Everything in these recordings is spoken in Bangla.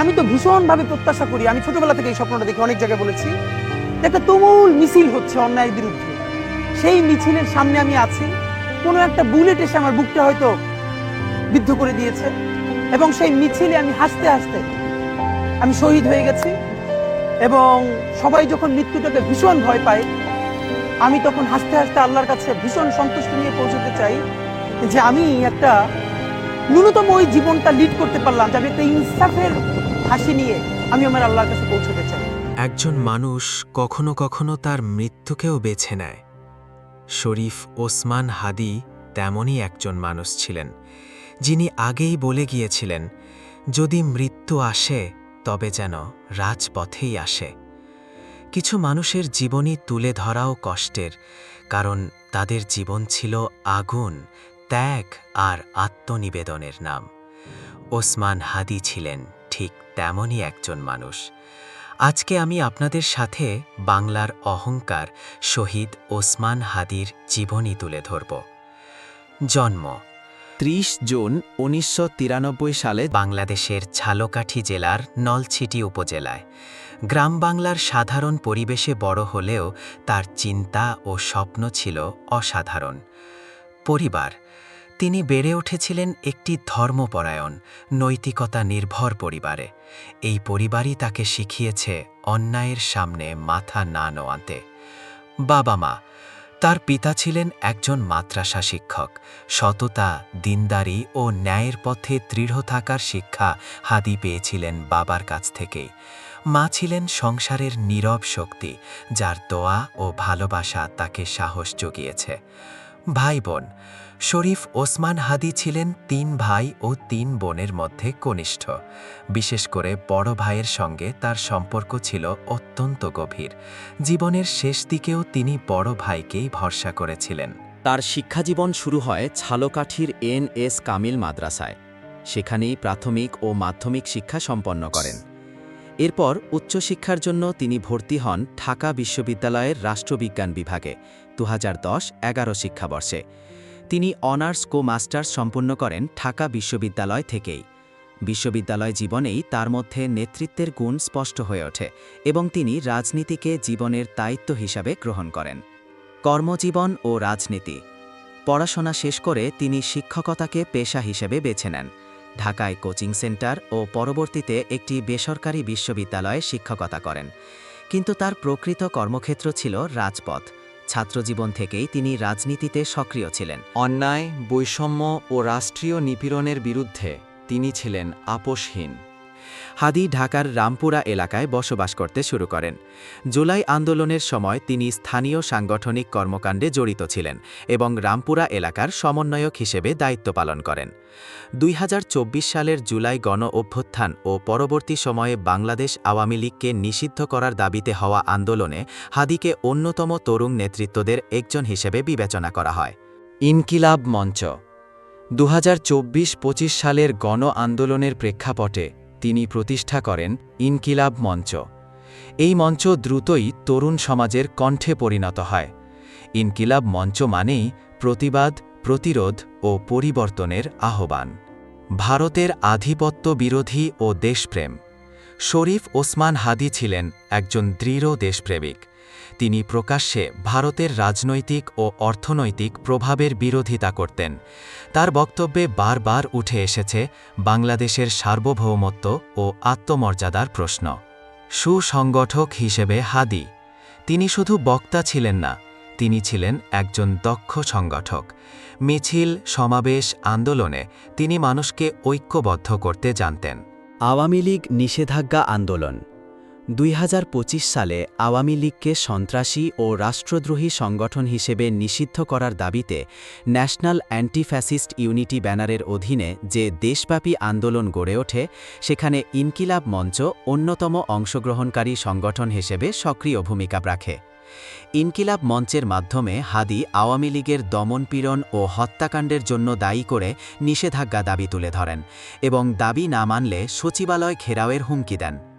আমি তো ভীষণভাবে প্রত্যাশা করি। আমি ছোটবেলা থেকে এই স্বপ্নটা দেখি অনেক জায়গায় বলেছি একটা তুমুল মিছিল হচ্ছে অন্যায়ের বিরুদ্ধে। সেই মিছিলের সামনে আমি আছি। কোনো একটা বুলেট এসে আমার বুকটা হয়তো বিদ্ধ করে দিয়েছে এবং সেই মিছিলে আমি হাসতে হাসতে আমি শহীদ হয়ে গেছি এবং সবাই যখন মৃত্যুটাকে ভীষণ ভয় পায়, আমি তখন হাসতে হাসতে আল্লাহর কাছে ভীষণ সন্তুষ্ট নিয়ে পৌঁছতে চাই যে আমি একটা ন্যূনতম ওই জীবনটা লিড করতে পারলাম, যে আমি একটা ইনসাফের হাসি নিয়ে আমি আমার আল্লাহর কাছে পৌঁছতে চাই। একজন মানুষ কখনো কখনো তার মৃত্যুকেও বেছে নেয়। শরীফ ওসমান হাদি তেমনই একজন মানুষ ছিলেন, যিনি আগেই বলে গিয়েছিলেন, যদি মৃত্যু আসে, তবে যেন রাজপথেই আসে। কিছু মানুষের জীবনই তুলে ধরাও কষ্টের, কারণ তাদের জীবন ছিল আগুন, ত্যাগ আর আত্মনিবেদনের নাম। ওসমান হাদি ছিলেন ঠিক তেমনই একজন মানুষ। আজকে আমি আপনাদের সাথে বাংলার অহংকার, শহীদ ওসমান হাদির জীবনী তুলে ধরব। জন্ম, ত্রিশ জুন উনিশশো তিরানব্বই সালে বাংলাদেশের ঝালকাঠি জেলার নলছিটি উপজেলায়। গ্রাম বাংলার সাধারণ পরিবেশে বড় হলেও তার চিন্তা ও স্বপ্ন ছিল অসাধারণ। পরিবার তিনি বেড়ে উঠেছিলেন একটি ধর্মপরায়ণ, নৈতিকতা নির্ভর পরিবারে। এই পরিবারই তাকে শিখিয়েছে অন্যায়ের সামনে মাথা না নোয়াতে। বাবা মা, তার পিতা ছিলেন একজন মাদ্রাসা শিক্ষক। সততা, দিনদারি ও ন্যায়ের পথে দৃঢ় থাকার শিক্ষা হাদি পেয়েছিলেন বাবার কাছ থেকেই। মা ছিলেন সংসারের নীরব শক্তি, যার দোয়া ও ভালোবাসা তাকে সাহস জুগিয়েছে। ভাই বোন শরীফ ওসমান হাদি ছিলেন তিন ভাই ও তিন বোনের মধ্যে কনিষ্ঠ। বিশেষ করে বড় ভাইয়ের সঙ্গে তার সম্পর্ক ছিল অত্যন্ত গভীর। জীবনের শেষ দিকেও তিনি বড় ভাইকেই ভরসা করেছিলেন। তার শিক্ষাজীবন শুরু হয় ছালকাঠির এন এস কামিল মাদ্রাসায়। সেখানেই প্রাথমিক ও মাধ্যমিক শিক্ষা সম্পন্ন করেন। এরপর উচ্চশিক্ষার জন্য তিনি ভর্তি হন ঢাকা বিশ্ববিদ্যালয়ের রাষ্ট্রবিজ্ঞান বিভাগে দু হাজার দশ এগারো শিক্ষাবর্ষে। তিনি অনার্স কো মাস্টার্স সম্পন্ন করেন ঢাকা বিশ্ববিদ্যালয় থেকেই। বিশ্ববিদ্যালয় জীবনেই তার মধ্যে নেতৃত্বের গুণ স্পষ্ট হয়ে ওঠে এবং তিনি রাজনীতিকে জীবনের দায়িত্ব হিসাবে গ্রহণ করেন। কর্মজীবন ও রাজনীতি। পড়াশোনা শেষ করে তিনি শিক্ষকতাকে পেশা হিসেবে বেছে নেন। ঢাকায় কোচিং সেন্টার ও পরবর্তীতে একটি বেসরকারি বিশ্ববিদ্যালয়ে শিক্ষকতা করেন। কিন্তু তার প্রকৃত কর্মক্ষেত্র ছিল রাজপথ। ছাত্রজীবন থেকেই তিনি রাজনীতিতে সক্রিয় ছিলেন। অন্যায়, বৈষম্য ও রাষ্ট্রীয় নিপীড়নের বিরুদ্ধে তিনি ছিলেন আপোষহীন। হাদি ঢাকার রামপুরা এলাকায় বসবাস করতে শুরু করেন। জুলাই আন্দোলনের সময় তিনি স্থানীয় সাংগঠনিক কর্মকাণ্ডে জড়িত ছিলেন এবং রামপুরা এলাকার সমন্বয়ক হিসেবে দায়িত্ব পালন করেন। দুই হাজার চব্বিশ সালের জুলাই গণ অভ্যুত্থান ও পরবর্তী সময়ে বাংলাদেশ আওয়ামী লীগকে নিষিদ্ধ করার দাবিতে হওয়া আন্দোলনে হাদিকে অন্যতম তরুণ নেতৃত্বদের একজন হিসেবে বিবেচনা করা হয়। ইনকিলাব মঞ্চ। দু হাজার সালের গণ আন্দোলনের প্রেক্ষাপটে তিনি প্রতিষ্ঠা করেন ইনকিলাব মঞ্চ। এই মঞ্চ দ্রুতই তরুণ সমাজের কণ্ঠে পরিণত হয়। ইনকিলাব মঞ্চ মানেই প্রতিবাদ, প্রতিরোধ ও পরিবর্তনের আহ্বান। ভারতের আধিপত্য বিরোধী ও দেশপ্রেম। শরীফ ওসমান হাদি ছিলেন একজন দৃঢ় দেশপ্রেমিক। তিনি প্রকাশ্যে ভারতের রাজনৈতিক ও অর্থনৈতিক প্রভাবের বিরোধিতা করতেন। তার বক্তব্যে বারবার উঠে এসেছে বাংলাদেশের সার্বভৌমত্ব ও আত্মমর্যাদার প্রশ্ন। সুসংগঠক হিসেবে হাদি। তিনি শুধু বক্তা ছিলেন না, তিনি ছিলেন একজন দক্ষ সংগঠক। মিছিল, সমাবেশ, আন্দোলনে তিনি মানুষকে ঐক্যবদ্ধ করতে জানতেন। আওয়ামী লীগ নিষেধাজ্ঞা আন্দোলন। দুই হাজার পঁচিশ সালে আওয়ামী লীগকে সন্ত্রাসী ও রাষ্ট্রদ্রোহী সংগঠন হিসেবে নিষিদ্ধ করার দাবিতে ন্যাশনাল অ্যান্টিফ্যাসিস্ট ইউনিটি ব্যানারের অধীনে যে দেশব্যাপী আন্দোলন গড়ে ওঠে, সেখানে ইনকিলাব মঞ্চ অন্যতম অংশগ্রহণকারী সংগঠন হিসেবে সক্রিয় ভূমিকা রাখে। ইনকিলাব মঞ্চের মাধ্যমে হাদি আওয়ামী লীগের দমনপীড়ন ও হত্যাকাণ্ডের জন্য দায়ী করে নিষেধাজ্ঞা দাবি তুলে ধরেন এবং দাবি না মানলে সচিবালয় ঘেরাওয়ের হুমকি দেন।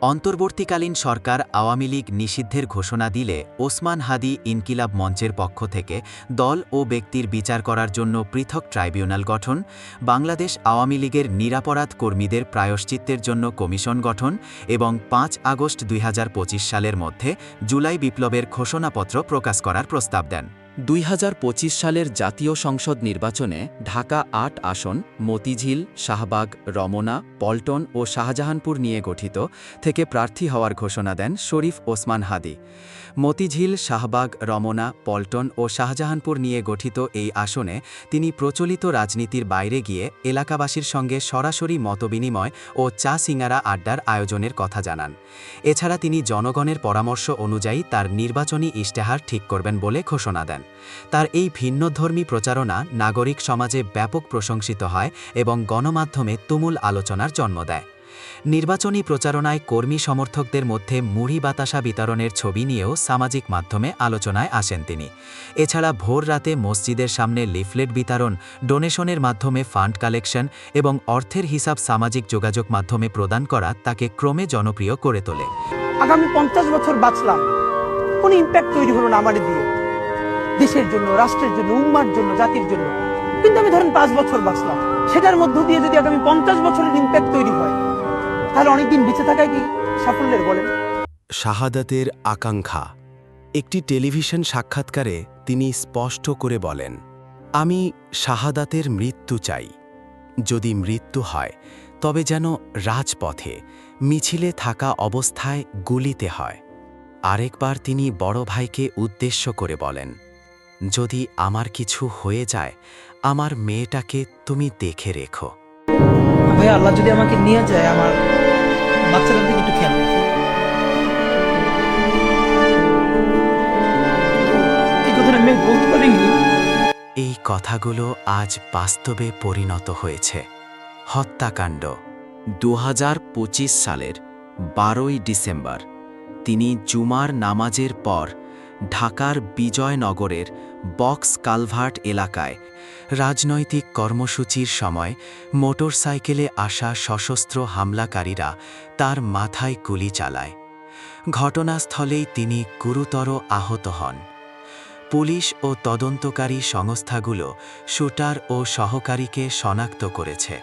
অন্তর্বর্তীকালীন সরকার আওয়ামী লীগ নিষিদ্ধের ঘোষণা দিলে ওসমান হাদি ইনকিলাব মঞ্চের পক্ষ থেকে দল ও ব্যক্তির বিচার করার জন্য পৃথক ট্রাইব্যুনাল গঠন, বাংলাদেশ আওয়ামী লীগের নিরাপরাধ কর্মীদের প্রায়শ্চিত্তের জন্য কমিশন গঠন এবং পাঁচ আগস্ট দুই হাজার পঁচিশ সালের মধ্যে জুলাই বিপ্লবের ঘোষণাপত্র প্রকাশ করার প্রস্তাব দেন। দুই হাজার পঁচিশ সালের জাতীয় সংসদ নির্বাচনে ঢাকা আট আসন, মতিঝিল, শাহবাগ, রমনা, পল্টন ও শাহজাহানপুর নিয়ে গঠিত থেকে প্রার্থী হওয়ার ঘোষণা দেন শরীফ ওসমান হাদি। মতিঝিল, শাহবাগ, রমনা, পল্টন ও শাহজাহানপুর নিয়ে গঠিত এই আসনে তিনি প্রচলিত রাজনীতির বাইরে গিয়ে এলাকাবাসীর সঙ্গে সরাসরি মতবিনিময় ও চা সিঙ্গারা আড্ডার আয়োজনের কথা জানান। এছাড়া তিনি জনগণের পরামর্শ অনুযায়ী তার নির্বাচনী ইশতেহার ঠিক করবেন বলে ঘোষণা দেন। তার এই ভিন্নধর্মী প্রচারণা নাগরিক সমাজে ব্যাপক প্রশংসিত হয় এবং গণমাধ্যমে তুমুল আলোচনার জন্ম দেয়। নির্বাচনী প্রচারণায় কর্মী সমর্থকদের মধ্যে মুড়ি বাতাসা বিতরণের ছবি নিয়েও সামাজিক মাধ্যমে আলোচনায় আসেন তিনি। এছাড়া ভোর রাতে মসজিদের সামনে লিফলেট বিতরণ, ডোনেশনের মাধ্যমে ফান্ড কালেকশন এবং অর্থের হিসাব সামাজিক যোগাযোগ মাধ্যমে প্রদান করা তাকে ক্রমে জনপ্রিয় করে তোলে। আগামী পঞ্চাশ বছর বাঁচলাম। কোনো ইম্প্যাক্ট তৈরি হলো না আমার দিয়ে। দেশের জন্য, রাষ্ট্রের জন্য, উম্মার জন্য, জাতির জন্য। কিন্তু আমি ধরেন পাঁচ বছর বাঁচলাম। সেটার মধ্য দিয়ে যদি আগামী পঞ্চাশ বছরের ইম্প্যাক্ট তৈরি হয়, তাহলে অনেকদিন বেঁচে থাকায় কি সাফল্যের বলেন শাহাদাতের আকাঙ্ক্ষা। একটি টেলিভিশন সাক্ষাৎকারে তিনি স্পষ্ট করে বলেন, আমি শাহাদাতের মৃত্যু চাই। যদি মৃত্যু হয়, তবে যেন রাজপথে মিছিলে থাকা অবস্থায় গুলিতে হয়। আরেকবার তিনি বড় ভাইকে উদ্দেশ্য করে বলেন যদি আমার কিছু হয়ে যায় আমার মেয়েটাকে তুমি দেখে রেখো। ভাই আল্লাহ যদি আমাকে নিয়ে যায় আমার বাচ্চাদের দিকে একটু খেয়াল রাখি। এই কথাগুলো আজ বাস্তবে পরিণত হয়েছে। হত্যাকাণ্ড দু হাজার পঁচিশ সালের বারোই ডিসেম্বর তিনি জুমার নামাজের পর ঢাকার বিজয়নগরের বক্স কালভার্ট এলাকায় রাজনৈতিক কর্মসূচির সময় মোটরসাইকেলে আসা সশস্ত্র হামলাকারীরা তার মাথায় গুলি চালায়। ঘটনাস্থলেই তিনি গুরুতর আহত হন। পুলিশ ও তদন্তকারী সংস্থাগুলো শুটার ও সহকারীকে শনাক্ত করেছে।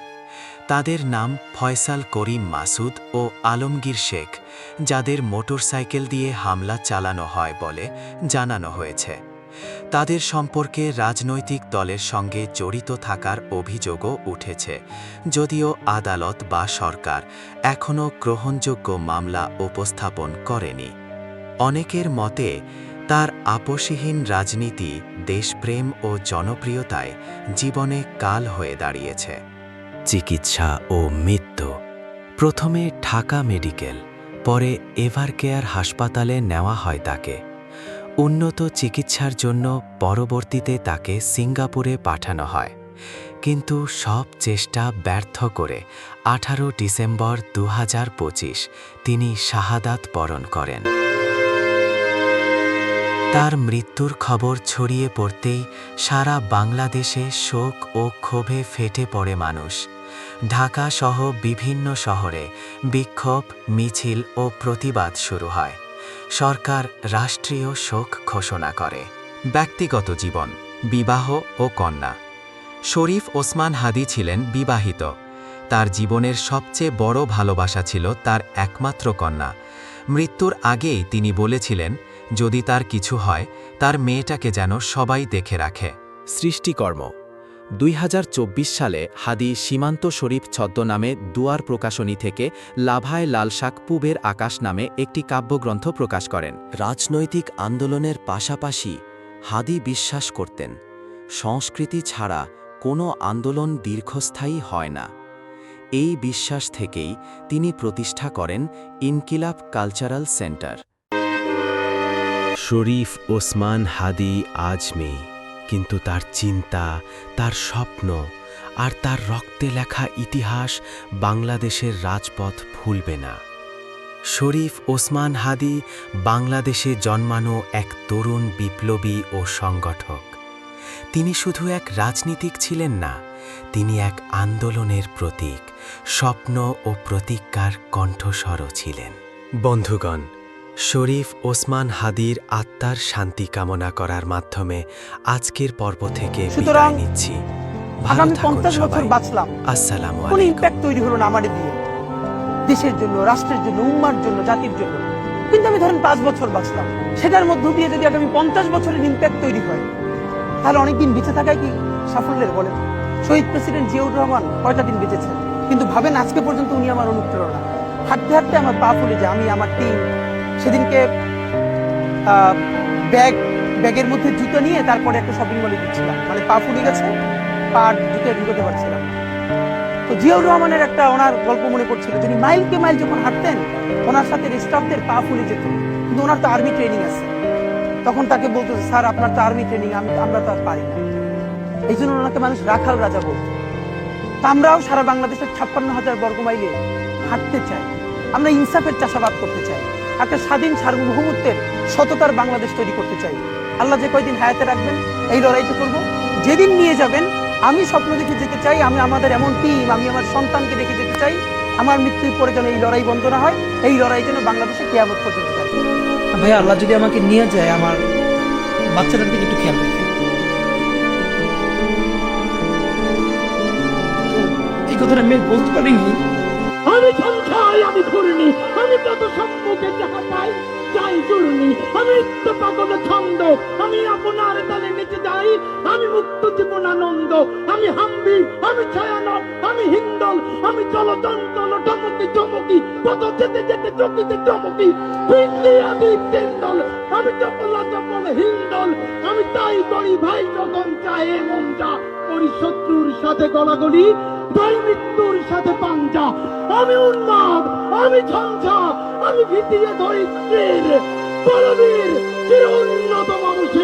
তাদের নাম ফয়সাল করিম মাসুদ ও আলমগীর শেখ। যাদের মোটরসাইকেল দিয়ে হামলা চালানো হয় বলে জানানো হয়েছে। তাদের সম্পর্কে রাজনৈতিক দলের সঙ্গে জড়িত থাকার অভিযোগও উঠেছে, যদিও আদালত বা সরকার এখনও গ্রহণযোগ্য মামলা উপস্থাপন করেনি। অনেকের মতে, তার আপসীহীন রাজনীতি দেশপ্রেম ও জনপ্রিয়তায় জীবনে কাল হয়ে দাঁড়িয়েছে। চিকিৎসা ও মৃত্যু। প্রথমে ঢাকা মেডিকেল। পরে এভারকেয়ার হাসপাতালে নেওয়া হয় তাকে। উন্নত চিকিৎসার জন্য পরবর্তীতে তাকে সিঙ্গাপুরে পাঠানো হয়। কিন্তু সব চেষ্টা ব্যর্থ করে আঠারো ডিসেম্বর দু তিনি শাহাদাত বরণ করেন। তার মৃত্যুর খবর ছড়িয়ে পড়তেই সারা বাংলাদেশে শোক ও ক্ষোভে ফেটে পড়ে মানুষ। ঢাকা সহ বিভিন্ন শহরে বিক্ষোভ, মিছিল ও প্রতিবাদ শুরু হয়। সরকার রাষ্ট্রীয় শোক ঘোষণা করে। ব্যক্তিগত জীবন, বিবাহ ও কন্যা। শরীফ ওসমান হাদি ছিলেন বিবাহিত। তার জীবনের সবচেয়ে বড় ভালোবাসা ছিল তার একমাত্র কন্যা। মৃত্যুর আগেই তিনি বলেছিলেন, যদি তার কিছু হয়, তার মেয়েটাকে যেন সবাই দেখে রাখে। সৃষ্টিকর্ম দুই হাজার চব্বিশ সালে হাদি সীমান্ত শরীফ ছদ্মনামে দুয়ার প্রকাশনী থেকে লাভায় লালশাক পুবের আকাশ নামে একটি কাব্যগ্রন্থ প্রকাশ করেন। রাজনৈতিক আন্দোলনের পাশাপাশি হাদি বিশ্বাস করতেন সংস্কৃতি ছাড়া কোনো আন্দোলন দীর্ঘস্থায়ী হয় না। এই বিশ্বাস থেকেই তিনি প্রতিষ্ঠা করেন ইনকিলাব কালচারাল সেন্টার। শরীফ ওসমান হাদি আজ নেই কিন্তু তার চিন্তা, তার স্বপ্ন আর তার রক্তে লেখা ইতিহাস বাংলাদেশের রাজপথ ভুলবে না। শরীফ ওসমান হাদি বাংলাদেশে জন্মানো এক তরুণ বিপ্লবী ও সংগঠক। তিনি শুধু এক রাজনীতিক ছিলেন না, তিনি এক আন্দোলনের প্রতীক, স্বপ্ন ও প্রতিজ্ঞার কণ্ঠস্বরও ছিলেন। বন্ধুগণ শরীফ ওসমান হাদির আত্মার শান্তি কামনা করার মাধ্যমে আজকের পর্ব থেকে বিদায় নিচ্ছি। ভালো থাকুন সবাই। আসসালামু আলাইকুম। ইম্প্যাক্ট তৈরি হলো না আমাদের দিয়ে। দেশের জন্য রাষ্ট্রের জন্য উম্মার জন্য জাতির জন্য। কিন্তু আমি ধরেন পাঁচ বছর বাঁচলাম। সেটার মধ্য দিয়ে যদি আগামী পঞ্চাশ বছরের ইম্প্যাক্ট তৈরি হয় তাহলে অনেকদিন বেঁচে থাকায় কি সাফল্যের বলেন শহীদ প্রেসিডেন্ট জিয়াউর রহমান কয়টা দিন বেঁচেছেন? কিন্তু ভাবেন আজকে পর্যন্ত উনি আমার অনুপ্রেরণা। হাঁটতে হাঁটতে আমার পা ফুলে যায় আমি আমার টিম সেদিনকে ব্যাগ, ব্যাগের মধ্যে জুতো নিয়ে তারপরে একটা শপিং মলে দিচ্ছিলাম মানে পা ফুলে গেছে, পা জুতো ঢুকাতে পারছিলাম তো জিয়াউর রহমানের একটা ওনার গল্প মনে পড়ছিল, যিনি মাইলকে মাইল যখন হাঁটতেন, ওনার সাথে স্টাফদের পা ফুলে যেত। কিন্তু ওনার তো আর্মি ট্রেনিং আছে। তখন তাকে বলতো স্যার, আপনার তো আর্মি ট্রেনিং আমি, আমরা তো আর পারি না। এই জন্য ওনাকে মানুষ রাখাল রাজা বলতো। আমরাও সারা বাংলাদেশের ছাপ্পান্ন হাজার বর্গ মাইলে হাঁটতে চাই। আমরা ইনসাফের চাষাবাদ করতে চাই। একটা স্বাধীন সার্বভৌমত্বের সততার বাংলাদেশ তৈরি করতে চাই। আল্লাহ যে কয়দিন হায়াতে রাখবেন, এই লড়াইটা করব। যেদিন নিয়ে যাবেন, আমি স্বপ্ন দেখে যেতে চাই, আমি আমাদের এমন টিম আমি আমার সন্তানকে রেখে যেতে চাই, আমার মৃত্যুর পরে যেন এই লড়াই বন্ধ না হয়, এই লড়াই যেন বাংলাদেশে কেয়ামত পর্যন্ত থাকে ভাই আল্লাহ যদি আমাকে নিয়ে যায়, আমার বাচ্চাটার দিকে একটু খেয়াল তো এই কথাটা আমি বলতে পারিনি। আমি সঞ্চয় আমি ঘুরনি আমি কত সম্মুখে যাহা পাই যাই জুড়নি আমি পাগল ছন্দ, আমি আপনার তালে নিচে যাই, আমি মুক্ত জীবন আনন্দ, আমি হাম্বি, আমি ছায়ানট, আমি হিন্দল, আমি চলচঞ্চল, টমকি, চমকি কত যেতে যেতে চকিতে চমকি। পিন্দি আমি তিন্দল আমি চপলা চপল হিন্দল, আমি তাই করি ভাই যখন চায় মন যা করি শত্রুর সাথে গলাগলি, তাই মৃত্যুর সাথে পাঞ্জা। আমি উন্মাদ, আমি ঝঞ্ঝা, আমি ভিতিয়ে ধরিত্রীর তীর। পরবীর চির উন্নত মানুষের